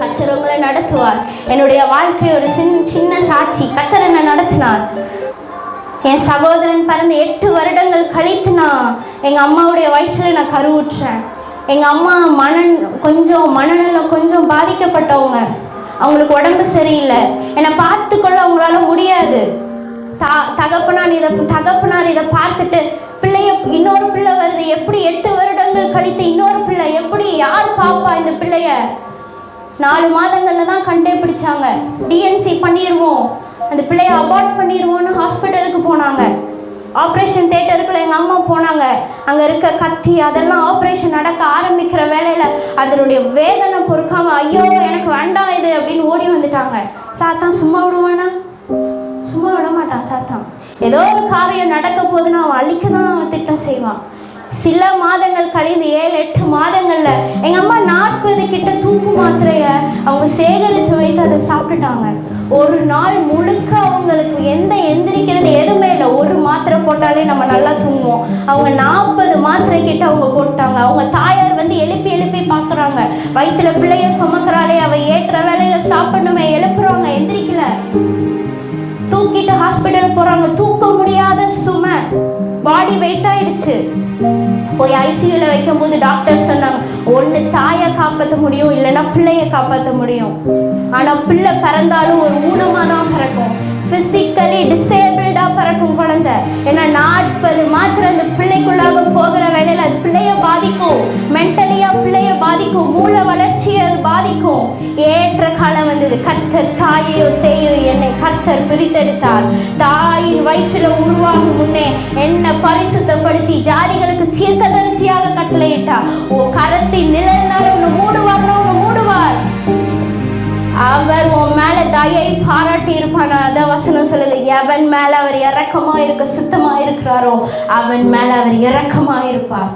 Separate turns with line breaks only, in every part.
கத்தர் உங்களை நடத்துவார். என்னுடைய வாழ்க்கை ஒரு சின் சின்ன சாட்சி. கத்தர் என்னை நடத்தினார். என் சகோதரன் பிறந்து எட்டு வருடங்கள் கழித்து நான் எங்கள் அம்மாவுடைய வயிற்றில் நான் கருவுற்றேன். எங்கள் அம்மா மனன் கொஞ்சம் மனநலம் கொஞ்சம் பாதிக்கப்பட்டவங்க. அவங்களுக்கு உடம்பு சரியில்லை. என்னை பார்த்துக்கொள்ள அவங்களால முடியாது. தா தகப்பனார் இதை தகப்பனார் இதை பார்த்துட்டு இன்னொரு பிள்ளை வருது. எப்படி எட்டு வருடங்கள் கழித்து இன்னொரு பிள்ளை? எப்படி யார் பாப்பா இந்த பிள்ளைய? நாலு மாதங்களில் தான் கண்டே பிடிச்சாங்க டிஎன்சி பண்ணிடுவோம் அந்த பிள்ளைய அபார்ட் பண்ணிடுவோம்னு ஹாஸ்பிட்டலுக்கு போனாங்க. ஆப்ரேஷன் தேட்டருக்குள்ள எங்கள் அம்மா போனாங்க. அங்கே இருக்க கத்தி அதெல்லாம் ஆப்ரேஷன் நடக்க ஆரம்பிக்கிற வேலையில் அதனுடைய வேதனை பொறுக்காம ஐயோ எனக்கு வேண்டாம் இது அப்படின்னு ஓடி வந்துட்டாங்க. சாத்தான் சும்மா விடுவானா? சும்மா விட மாட்டான் சாத்தான். ஏதோ ஒரு காரியம் நடக்க போதுன்னா அவன் அழிக்க தான் செய்வான். சில மாதங்கள் கழிந்து ஏழு எட்டு மாதங்களில் எங்கள் அம்மா நாற்பது கிட்ட தூக்கு மாத்திரையை அவங்க சேகரித்து வைத்து அதை சாப்பிட்டுட்டாங்க. ஒரு நாள் முழுக்க அவங்களுக்கு எந்த எந்திரிக்கிறது எதுவுமே இல்லை. ஒரு மாத்திரை போட்டாலே நம்ம நல்லா தூங்குவோம். அவங்க நாற்பது மாத்திரை கிட்ட அவங்க போட்டாங்க. அவங்க தாயார் வந்து எழுப்பி எழுப்பி பார்க்குறாங்க. வயிற்றுல பிள்ளைய சுமக்கிறாளே அவ ஏற்ற வேலையில சாப்பிடணுமே எழுப்புறாங்க எந்திரிக்கல. தூக்கிட்டு ஹாஸ்பிட்டலுக்கு போறாங்க. தூக்க முடியாத சுமை. பாடி வெயிட் ஆயிடுச்சு போய் ஐசியூல வைக்கும்போது டாக்டர் சொன்னாங்க ஒன்று தாயை காப்பாற்ற முடியும் இல்லைன்னா பிள்ளையை காப்பாற்ற முடியும். ஆனால் பிள்ளை பிறந்தாலும் ஒரு ஊனமாக தான் பிறக்கும். ஃபிசிக்கலி டிசேபிள்டாக பிறக்கும் குழந்தை. ஏன்னா நாற்பது மாத்திரம் அந்த பிள்ளைக்குள்ளாக போகிற வேலையில் அது பிள்ளைய பாதிக்கும். மென்டலியாக பிள்ளைய பாதிக்கும். மூளை வளர்ச்சியை அது பாதிக்கும். காலம் வந்தது. கர்த்தர் தாயையோ செய்யோ என்னை கர்த்தர் பிரித்தெடுத்தார். தாயின் வயிற்றில் உருவாகும் முன்னே என்னை பரிசுத்தப்படுத்தி ஜாதிகளுக்கு தீர்க்கதரிசியாக கட்டளையிட்டார். ஓ கரத்தின் நிழல்னால உன்னை மூடுவார்னு உன்னை மூடுவார். அவர் உன் மேல தயை பாராட்டி இருப்பானா அதான் வசனம் சொல்லுது எவன் மேல அவர் இறக்கமா இருக்க சுத்தமா இருக்கிறாரோ அவன் மேல அவர் இறக்கமா இருப்பார்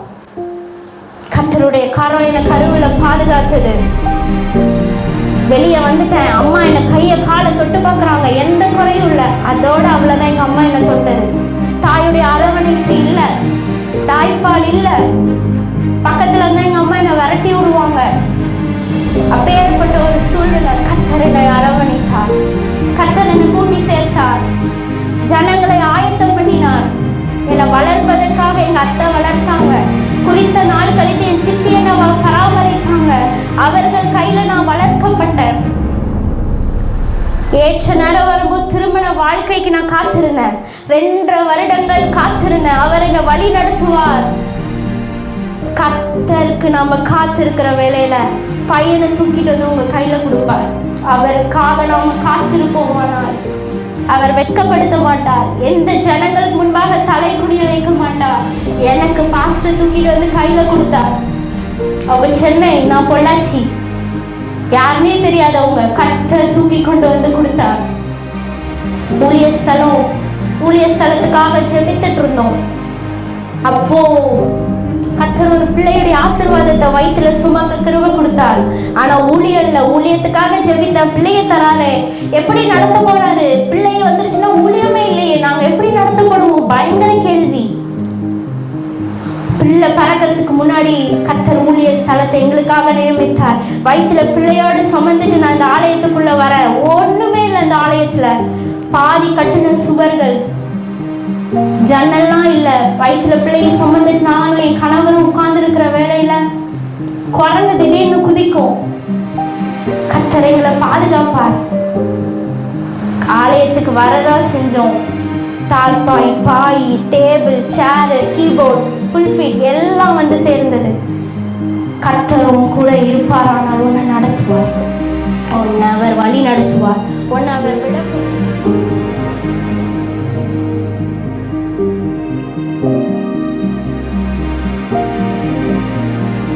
கர்த்தருடைய கரம் என்னை கருவில பாதுகாத்தது. வெளியே வந்துட்டேன். அம்மா என்னை கையை காலை தொட்டு பார்க்குறாங்க. எந்த குறையும் இல்லை. அதோட அவ்வளோதான் எங்கள் அம்மா என்னை தொட்டது. தாயுடைய அரவணைப்பு இல்லை. தாய்ப்பால் இல்லை. பக்கத்தில் இருந்தால் எங்கள் அம்மா என்னை விரட்டி விடுவாங்க. அப்போ ஏற்பட்ட ஒரு சூழ்நிலை. கர்த்தர் என்னை அரவணைத்தார். கர்த்தர் என்னை கூட்டி சேர்த்தார். ஜனங்களை ஆயத்தம் பண்ணினார். என்னை வளர்ப்பதற்காக எங்கள் அத்தை வளர்த்தாங்க. குறித்த நாள் கழித்து என் சித்தி என்னை பராமரித்தாங்க. அவர்கள் கையில் நான் வளர் ஏற்ற நேரம் வரும்போது திருமண வாழ்க்கைக்கு நான் காத்திருந்தேன். ரெண்டரை வருடங்கள் காத்திருந்தேன். அவர் என்னை வழி நடத்துவார். கத்தருக்கு நம்ம காத்திருக்கிற வேலையில பையனை தூக்கிட்டு வந்து உங்க கையில கொடுப்பார். அவருக்காக நாம காத்திருப்போமானால் அவர் வெட்கப்படுத்த மாட்டார். எந்த ஜனங்களுக்கு முன்பாக தலை குனிய வைக்க மாட்டார். எனக்கு பாஸ்டர் தூக்கிட்டு வந்து கையில கொடுத்தார். அவர் சென்னை நான் பொள்ளாச்சி. யாருமே தெரியாதவங்க கர்த்தர் தூக்கி கொண்டு வந்து கொடுத்தார். ஊழிய ஸ்தலம் ஊழிய ஸ்தலத்துக்காக ஜெபித்துட்டு இருந்தோம். அப்போ கர்த்தர் ஒரு பிள்ளையுடைய ஆசீர்வாதத்தை வயிற்றுல சுமக்க கிருப கொடுத்தார். ஆனா ஊழியல்ல ஊழியத்துக்காக ஜெபித்த பிள்ளைய தராரு எப்படி நடத்த போறாரு? பிள்ளைய வந்துருச்சுன்னா ஊழியமே இல்லையே. நாங்க எப்படி நட முன்னாடி கர்த்தர் ஊழிய ஸ்தலத்தை எங்களுக்காக நியமித்தார். வயிற்றுல பிள்ளையோடு சுமந்துட்டு நான் இந்த ஆலயத்துக்குள்ள வரேன் ஒண்ணுமே இல்லை இந்த ஆலயத்துல. பாதி கட்டின சுவர்கள். ஜன்னல்லாம் இல்ல. வயிற்றுல பிள்ளையை சுமந்துட்டு நானும் என் கணவரும் உட்கார்ந்து இருக்கிற வேலையில குரங்கு திடீர்னு குதிக்கும். கத்தரைகளை பாதுகாப்பார். ஆலயத்துக்கு வரதா செஞ்சோம். தார்பாய் பாய் டேபிள் சேரு கீபோர்ட் ஃபுல்ஃபிட் எல்லாம் வந்து சேர்ந்தது கர்த்தரும் கூட இருப்பாரானால் உன்னை நடத்துவார். உன்னை அவர் வழி நடத்துவார். உன்னை அவர் விட